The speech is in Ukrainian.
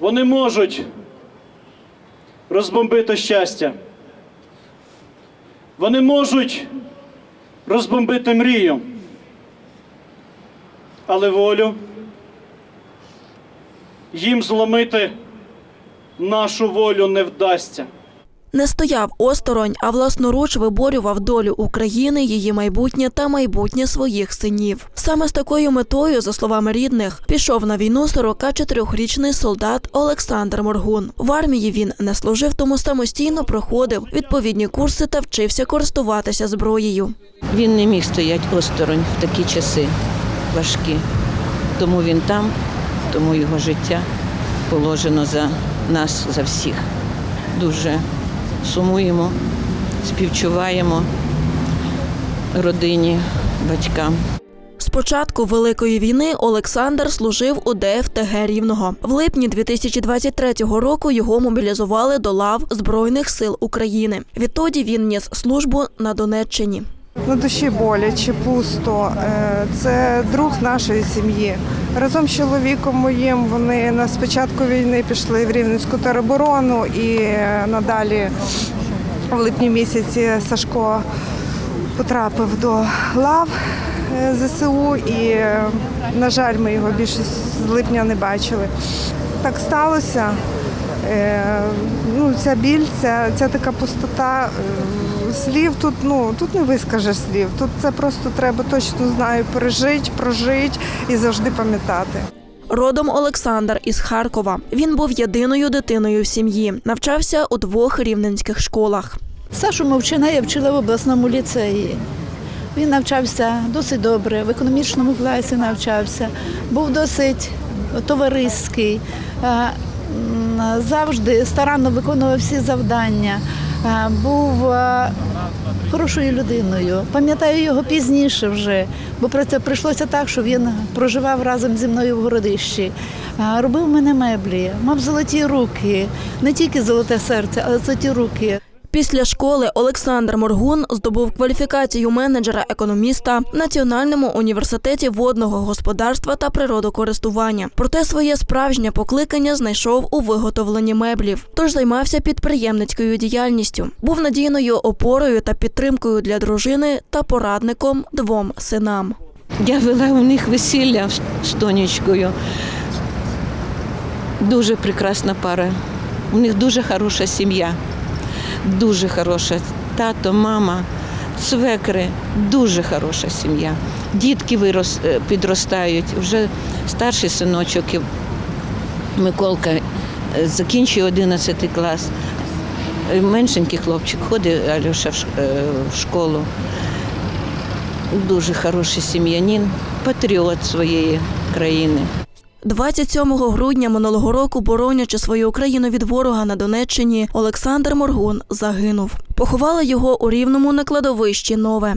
Вони можуть розбомбити щастя. Вони можуть розбомбити мрію. Але волю їм зломити нашу волю не вдасться. Не стояв осторонь, а власноруч виборював долю України, її майбутнє та майбутнє своїх синів. Саме з такою метою, за словами рідних, пішов на війну 44-річний солдат Олександр Моргун. В армії він не служив, тому самостійно проходив відповідні курси та вчився користуватися зброєю. Він не міг стояти осторонь в такі часи важкі. Тому він там, тому його життя положено за нас, за всіх. Дуже сумуємо, співчуваємо родині, батькам. З початку Великої війни Олександр служив у ДФТГ Рівного. В липні 2023 року його мобілізували до лав Збройних сил України. Відтоді він ніс службу на Донеччині. На душі боляче, пусто. Е, Це друг нашої сім'ї. Разом з чоловіком моїм вони на спочатку війни пішли в Рівненську тероборону і е, надалі в липні місяці Сашко потрапив до лав е, ЗСУ і, е, на жаль, ми його більше з липня не бачили. Так сталося. Ну, ця біль, ця, ця така пустота. Слів тут, ну, тут не вискажеш слів. Тут це просто треба точно знаю, пережити, прожити і завжди пам'ятати. Родом Олександр із Харкова. Він був єдиною дитиною в сім'ї. Навчався у двох рівненських школах. Сашу Мовчина я вчила в обласному ліцеї. Він навчався досить добре, в економічному класі навчався, був досить товариський, е, завжди старанно виконував всі завдання, е, був е, хорошою людиною. Пам'ятаю його пізніше вже, бо про це прийшлося так, що він проживав разом зі мною в городищі. Робив мене меблі, мав золоті руки, не тільки золоте серце, але золоті руки. Після школи Олександр Моргун здобув кваліфікацію менеджера-економіста в Національному університеті водного господарства та природокористування. Проте своє справжнє покликання знайшов у виготовленні меблів. Тож займався підприємницькою діяльністю. Був надійною опорою та підтримкою для дружини та порадником двом синам. Я вела у них весілля з тонечкою. Дуже прекрасна пара. У них дуже хороша сім'я. Дуже хороша. Тато, мама, свекри, дуже хороша сім'я. Дітки вирос, е, підростають. Вже старший синочок Миколка е, закінчує 11 клас. Е, Меншенький хлопчик ходить Альоша в школу. Дуже хороший сім'янин, патріот своєї країни. 27 грудня минулого року, боронячи свою Україну від ворога на Донеччині, Олександр Моргун загинув. Поховали його у рівному на кладовищі нове.